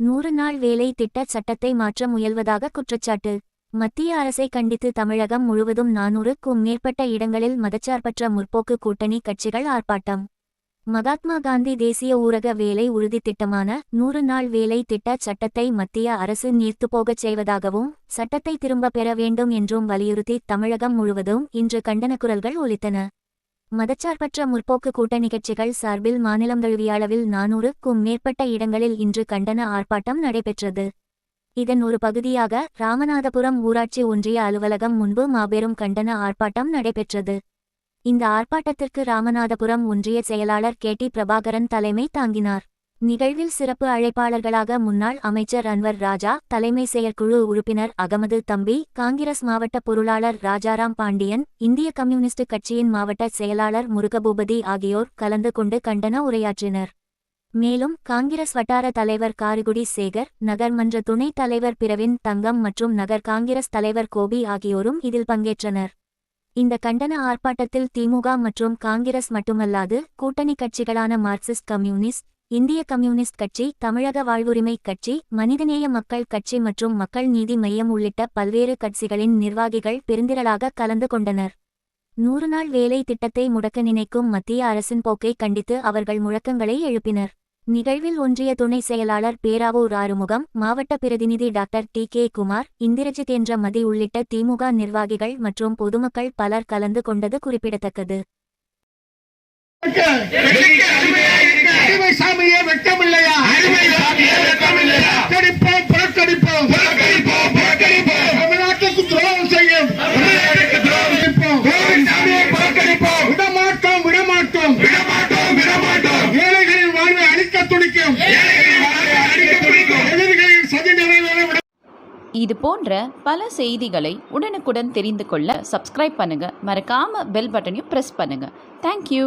நூறு நாள் வேலை திட்ட சட்டத்தை மாற்ற முயல்வதாக குற்றச்சாட்டு. மத்திய அரசை கண்டித்து தமிழகம் முழுவதும் நானூறுக்கும் மேற்பட்ட இடங்களில் மதச்சார்பற்ற முற்போக்கு கூட்டணி கட்சிகள் ஆர்ப்பாட்டம். மகாத்மா காந்தி தேசிய ஊரக வேலை உறுதித் திட்டமான நூறு நாள் வேலை திட்ட சட்டத்தை மத்திய அரசு நீர்த்துப்போகச் செய்வதாகவும் சட்டத்தை திரும்பப் பெற வேண்டும் என்றும் வலியுறுத்தி தமிழகம் முழுவதும் இன்று கண்டன குரல்கள் ஒலித்தன. மதச்சார்பற்ற முற்போக்கு கூட்ட நிகழ்ச்சிகள் சார்பில் மாநிலம் தழுவிய அளவில் நானூறுக்கும் மேற்பட்ட இடங்களில் இன்று கண்டன ஆர்ப்பாட்டம் நடைபெற்றது. இதன் ஒரு பகுதியாக ராமநாதபுரம் ஊராட்சி ஒன்றிய அலுவலகம் முன்பு மாபெரும் கண்டன ஆர்ப்பாட்டம் நடைபெற்றது. இந்த ஆர்ப்பாட்டத்திற்கு ராமநாதபுரம் ஒன்றிய செயலாளர் கே டி பிரபாகரன் தலைமை தாங்கினார். நிகழ்வில் சிறப்பு அழைப்பாளர்களாக முன்னாள் அமைச்சர் அன்வர் ராஜா தலைமை செயற்குழு உறுப்பினர் அகமது தம்பி காங்கிரஸ் மாவட்ட பொருளாளர் ராஜாராம் பாண்டியன் இந்திய கம்யூனிஸ்ட் கட்சியின் மாவட்ட செயலாளர் முருகபூபதி ஆகியோர் கலந்து கொண்டு கண்டன உரையாற்றினர். மேலும் காங்கிரஸ் வட்டார தலைவர் காரிகுடி சேகர் நகர்மன்ற துணைத் தலைவர் பிரவின் தங்கம் மற்றும் நகர் காங்கிரஸ் தலைவர் கோபி ஆகியோரும் இதில் பங்கேற்றனர். இந்த கண்டன ஆர்ப்பாட்டத்தில் திமுக மற்றும் காங்கிரஸ் மட்டுமல்லாது கூட்டணி கட்சிகளான மார்க்சிஸ்ட் கம்யூனிஸ்ட் இந்திய கம்யூனிஸ்ட் கட்சி தமிழக வாழ்வுரிமை கட்சி மனிதநேய மக்கள் கட்சி மற்றும் மக்கள் நீதி மையம் உள்ளிட்ட பல்வேறு கட்சிகளின் நிர்வாகிகள் பெருந்திரளாக கலந்து கொண்டனர். நூறு நாள் வேலை திட்டத்தை முடக்க நினைக்கும் மத்திய அரசின் போக்கை கண்டித்து அவர்கள் முழக்கங்களை எழுப்பினர். நிகழ்வில் ஒன்றிய துணை செயலாளர் பேராவூர் ஆறுமுகம் மாவட்ட பிரதிநிதி doctor T K Kumar Indrajit என்ற மதி உள்ளிட்ட திமுக நிர்வாகிகள் மற்றும் பொதுமக்கள் பலர் கலந்து கொண்டது குறிப்பிடத்தக்கது. இது போன்ற பல செய்திகளை உடனுக்குடன் தெரிந்து கொள்ள சப்ஸ்கிரைப் பண்ணுங்க. மறக்காம பெல் பட்டனையும் பிரஸ் பண்ணுங்க. தேங்க்யூ